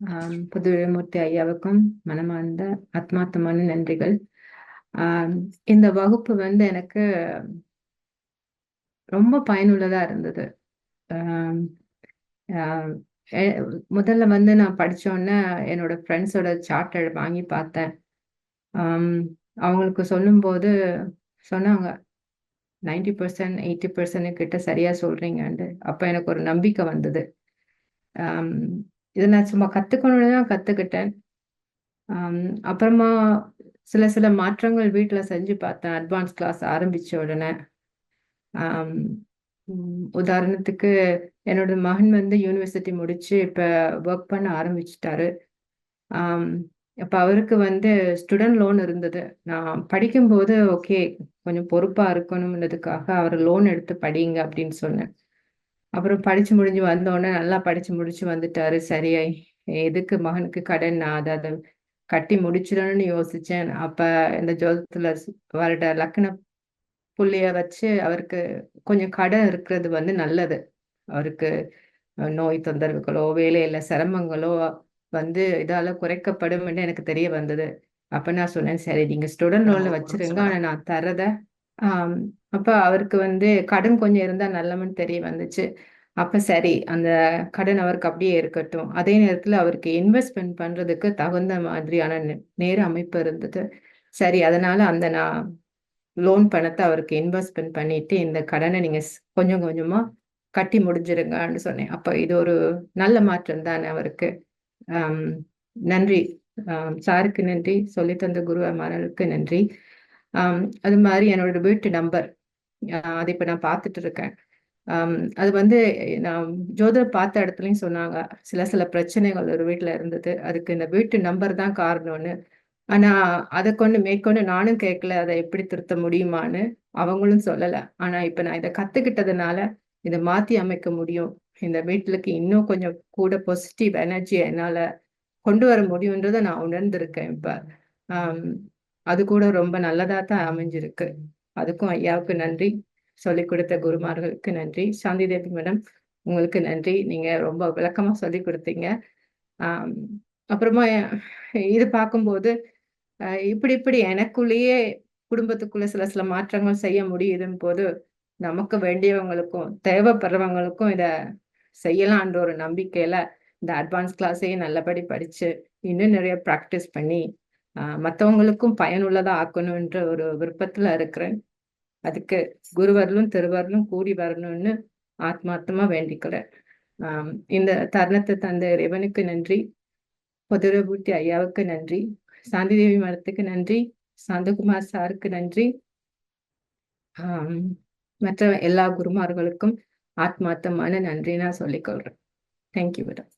ஆம், புதுவிழமூர்த்தி ஐயாவுக்கும் மனமார்ந்த ஆத்மார்த்தமான நன்றிகள். இந்த வகுப்பு வந்து எனக்கு ரொம்ப பயனுள்ளதா இருந்தது. முதல்ல வந்து நான் படிச்சோன்னே என்னோட ஃப்ரெண்ட்ஸோட சார்ட்டர் வாங்கி பார்த்தேன். அவங்களுக்கு சொல்லும்போது சொன்னாங்க நைன்டி பர்சன்ட் எயிட்டி பர்சன்ட் கிட்ட சரியா சொல்றீங்கன்ட்டு. அப்போ எனக்கு ஒரு நம்பிக்கை வந்தது. இதை நான் சும்மா கற்றுக்கணும்னு தான் கற்றுக்கிட்டேன் அப்புறமா சில சில மாற்றங்கள் வீட்டில் செஞ்சு பார்த்தேன். அட்வான்ஸ் கிளாஸ் ஆரம்பித்த உடனே. உதாரணத்துக்கு என்னோட மகன் வந்து யூனிவர்சிட்டி முடிச்சு இப்போ ஒர்க் பண்ண ஆரம்பிச்சிட்டாரு. இப்போ அவருக்கு வந்து ஸ்டூடெண்ட் லோன் இருந்தது. நான் படிக்கும்போது ஓகே கொஞ்சம் பொறுப்பாக இருக்கணும்ன்றதுக்காக அவர் லோன் எடுத்து படிங்க அப்படின்னு சொன்னேன். அப்புறம் படிச்சு முடிஞ்சு வந்த உடனே நல்லா படிச்சு முடிச்சு வந்துட்டாரு. சரியாய். எதுக்கு மகனுக்கு கடன்? நான் அதை கட்டி முடிச்சிடணும்னு யோசிச்சேன். அப்ப இந்த ஜோதத்துல வருட லக்ன புள்ளிய வச்சு அவருக்கு கொஞ்சம் கடன் இருக்கிறது வந்து நல்லது. அவருக்கு நோய் தொந்தரவுகளோ வேலையில சிரமங்களோ வந்து இதால குறைக்கப்படும்னு எனக்கு தெரிய வந்தது. அப்ப நான் சொன்னேன் சரி நீங்க ஸ்டூடெண்ட் லோன்ல வச்சிருங்க. ஆனா நான் தரத ஆஹ் அப்ப அவருக்கு வந்து கடன் கொஞ்சம் இருந்தா நல்லமன்னு தெரிய வந்துச்சு. அப்ப சரி அந்த கடன் அவருக்கு அப்படியே இருக்கட்டும். அதே நேரத்துல அவருக்கு இன்வெஸ்ட்மெண்ட் பண்றதுக்கு தகுந்த மாதிரியான நேர அமைப்பு இருந்தது. சரி அதனால அந்த நான் லோன் பணத்தை அவருக்கு இன்வெஸ்ட்மெண்ட் பண்ணிட்டு இந்த கடனை நீங்க கொஞ்சம் கொஞ்சமா கட்டி முடிஞ்சிருங்கன்னு சொன்னேன். அப்ப இது ஒரு நல்ல மாற்றம் தானே அவருக்கு. நன்றி. சாருக்கு நன்றி. சொல்லி தந்த குரு அமரனுக்கு நன்றி. அது மாதிரி என்னோட வீட்டு நம்பர். அதை இப்ப நான் பார்த்துட்டு இருக்கேன் அது வந்து நான் ஜோதிடர் பார்த்த இடத்துலயும் சொன்னாங்க சில சில பிரச்சனைகள் ஒரு வீட்டுல இருந்தது. அதுக்கு இந்த வீட்டு நம்பர் தான் காரணம்னு. ஆனா அதை கொண்டு மேற்கொண்டு நானும் கேட்கல அதை எப்படி திருத்த முடியுமான்னு அவங்களும் சொல்லல. ஆனா இப்ப நான் இதை கத்துக்கிட்டதுனால இதை மாத்தி அமைக்க முடியும். இந்த வீட்டுக்கு இன்னும் கொஞ்சம் கூட பாசிட்டிவ் எனர்ஜி என்னால கொண்டு வர முடியுன்றதை நான் உணர்ந்திருக்கேன் இப்ப. ஆஹ் அது கூட ரொம்ப நல்லதா தான் அமைஞ்சிருக்கு. அதுக்கும் ஐயாவுக்கு நன்றி. சொல்லிக் கொடுத்த குருமார்களுக்கு நன்றி. சாந்தி தேவி மேடம் உங்களுக்கு நன்றி. நீங்க ரொம்ப விளக்கமா சொல்லி கொடுத்தீங்க. ஆஹ் அப்புறமா இது பார்க்கும்போது இப்படி இப்படி எனக்குள்ளேயே குடும்பத்துக்குள்ள சில சில மாற்றங்கள் செய்ய முடியுதுன்னு போது நமக்கு வேண்டியவங்களுக்கும் தேவைப்படுறவங்களுக்கும் இத செய்யலான்ற ஒரு நம்பிக்கையில இந்த அட்வான்ஸ் கிளாஸையும் நல்லபடி படிச்சு இன்னும் நிறைய ப்ராக்டிஸ் பண்ணி ஆஹ் மத்தவங்களுக்கும் பயனுள்ளதா ஆக்கணுன்ற ஒரு விருப்பத்துல இருக்கிறேன். அதுக்கு குருவர்களும் திருவர்களும் கூடி வரணும்னு ஆத்மார்த்தமா வேண்டிக்கிறேன். ஆஹ் இந்த தருணத்தை தந்த இறைவனுக்கு நன்றி. பொதுரபூட்டி ஐயாவுக்கு நன்றி. சாந்தி தேவி மரத்துக்கு நன்றி. சாந்தகுமார் சாருக்கு நன்றி. ஆம், மற்ற எல்லா குருமார்களுக்கும் ஆத்மார்த்தமான நன்றி நான் சொல்லிக்கொள்றேன் தேங்க்யூ மேடம்